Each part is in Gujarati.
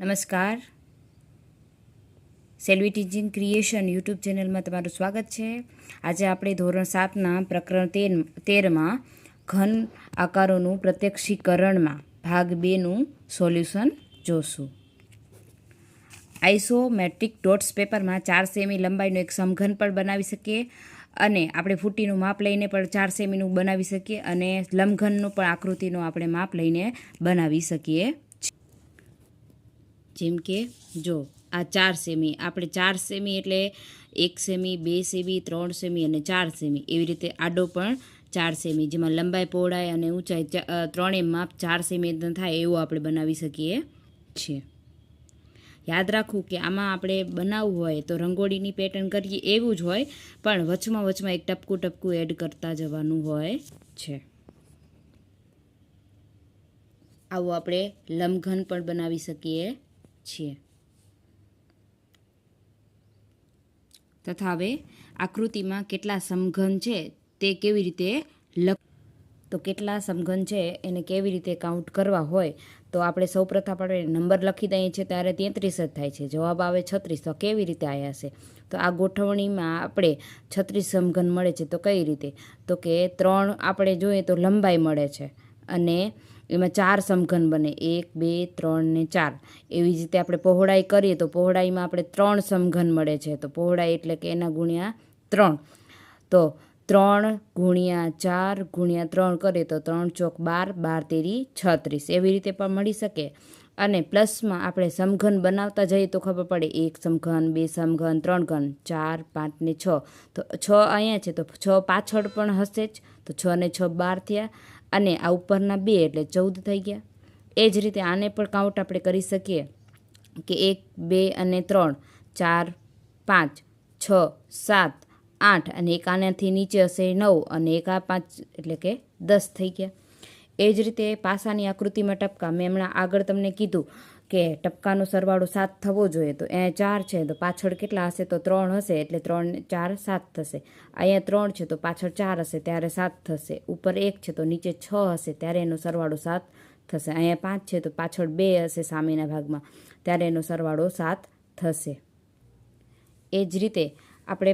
નમસ્કાર. સેલ્વી ટીચિંગ ક્રિએશન યુટ્યુબ ચેનલમાં તમારું સ્વાગત છે. આજે આપણે ધોરણ સાતના પ્રકરણ તેર તેરમાં ઘન આકારોનું પ્રત્યક્ષીકરણમાં ભાગ બેનું સોલ્યુશન જોશું. આઈસોમેટ્રિક ડોટ્સ પેપરમાં ચાર સેમી લંબાઈનું એક સમઘન પણ બનાવી શકીએ અને આપણે ફૂટીનું માપ લઈને પણ ચાર સેમીનું બનાવી શકીએ અને લંબઘનનું પણ આકૃતિનું આપણે માપ લઈને બનાવી શકીએ. જેમ કે, જો, આ ચાર સેમી. આપણે ચાર સેમી એટલે એક સેમી, બે સેમી, ત્રણ સેમી અને ચાર સેમી. એવી રીતે આડો પણ ચાર સેમી. જેમાં લંબાઈ પહોળાઈ અને ઊંચાઈ ત્રણેય માપ ચાર સેમી થાય એવું આપણે બનાવી શકીએ છીએ. યાદ રાખવું કે આમાં આપણે બનાવવું હોય તો રંગોળીની પેટર્ન કરીએ એવું જ હોય, પણ વચમાં વચમાં એક ટપકું ટપકું એડ કરતા જવાનું હોય છે. આવું આપણે લંબઘન પણ બનાવી શકીએ. છીએ તથા હવે આકૃતિમાં કેટલા સમઘન છે તે કેવી રીતે લખ તો કેટલા સમઘન છે એને કેવી રીતે કાઉન્ટ કરવા હોય, તો આપણે સૌપ્રથમ આપણે નંબર લખી દઈએ છીએ, ત્યારે તેત્રીસ જ થાય છે. જવાબ આવે છત્રીસ, તો કેવી રીતે આવ્યા છે? તો આ ગોઠવણીમાં આપણે છત્રીસ સમઘન મળે છે, તો કઈ રીતે? તો કે ત્રણ આપણે જોઈએ તો લંબાઈ મળે છે અને એમાં ચાર સમઘન બને. એક, બે, ત્રણ ને ચાર. એવી જ રીતે આપણે પહોળાઈ કરીએ તો પહોળાઈમાં આપણે ત્રણ સમઘન મળે છે. તો પહોળાઈ એટલે કે એના ગુણ્યા ત્રણ. તો ત્રણ ગુણ્યા ચાર ગુણ્યા ત્રણ કરીએ તો ત્રણ ચોક બાર બાર તેરી છત્રીસ. એવી રીતે પણ મળી શકે. અને પ્લસમાં આપણે સમઘન બનાવતા જઈએ તો ખબર પડે. એક સમઘન, બે સમઘન, ત્રણ ઘન. ચાર, પાંચ ને છ. તો છ અહીંયા છે. તો છ પાછળ પણ હશે જ. તો છ ને છ બાર થયા. અને આ ઉપરના બે એટલે ચૌદ થઈ ગયા. એ જ રીતે આને પણ કાઉન્ટ આપણે કરી શકીએ કે એક, બે અને ત્રણ, ચાર, પાંચ, છ, સાત, આઠ અને એક આનાથી નીચે હશે નવ અને એક આ પાંચ એટલે કે દસ થઈ ગયા. એ જ રીતે પાસાની આકૃતિમાં ટપકા. મેં હમણાં આગળ તમને કીધું કે ટપકાનો સરવાળો સાત થવો જોઈએ તો અહીંયા ચાર છે, તો પાછળ કેટલા હશે તો ત્રણ હશે, એટલે ત્રણ, ચાર, સાત થશે. અહીંયા ત્રણ છે તો પાછળ ચાર હશે, ત્યારે સાત થશે. ઉપર એક છે તો નીચે છ હશે, ત્યારે એનો સરવાળો સાત થશે. અહીંયા પાંચ છે તો પાછળ બે હશે સામેના ભાગમાં, ત્યારે એનો સરવાળો સાત થશે. એ જ રીતે આપણે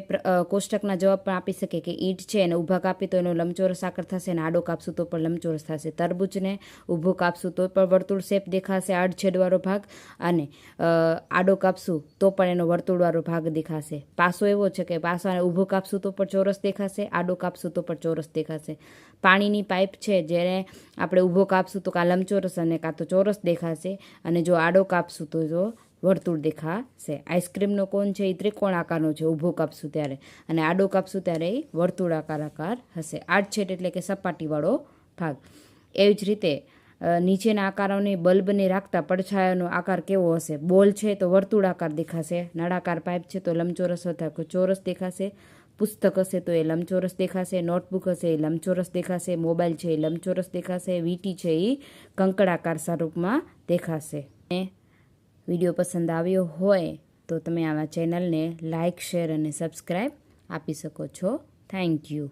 કોષ્ટકના જવાબ પણ આપી શકીએ કે ઈંટ છે એને ઊભા કાપી તો એનો લંબચોરસ આકાર થશે અને આડો કાપશું તો પણ લંબચોરસ થશે. તરબૂચને ઊભું કાપશું તો પણ વર્તુળ શેપ દેખાશે આડછેડવાળો ભાગ અને આડો કાપશું તો પણ એનો વર્તુળવાળો ભાગ દેખાશે. પાસો એવો છે કે પાસાને ઊભો કાપશું તો પણ ચોરસ દેખાશે, આડો કાપશું તો પણ ચોરસ દેખાશે. પાણીની પાઇપ છે જેને આપણે ઊભો કાપશું તો કાં લંબચોરસ અને કાં તો ચોરસ દેખાશે અને જો આડો કાપશું તો જો વર્તુળ દેખાશે. આઈસ્ક્રીમનો કોન છે? એ ત્રિકોણ આકારનો છે. ઊભો કાપશું ત્યારે? અને આડો કાપશું ત્યારે? એ વર્તુળાકાર આકાર હશે. આડછેદ એટલે કે સપાટીવાળો ભાગ. એવી જ રીતે નીચેના આકારોને બલ્બને રાખતા પડછાયાનો આકાર કેવો હશે? બોલ છે તો વર્તુળાકાર દેખાશે. નળાકાર પાઇપ છે તો લંબચોરસ અથવા ચોરસ દેખાશે. પુસ્તક હશે તો એ લંબચોરસ દેખાશે. નોટબુક હશે એ લંબચોરસ દેખાશે. મોબાઈલ છે એ લંબચોરસ દેખાશે. વીટી છે એ કંકડાકાર સ્વરૂપમાં દેખાશે. વીડિયો પસંદ આવ્યો હોય તો તમે આવા ચેનલને લાઇક શેર અને સબસ્ક્રાઈબ આપી શકો છો. Thank you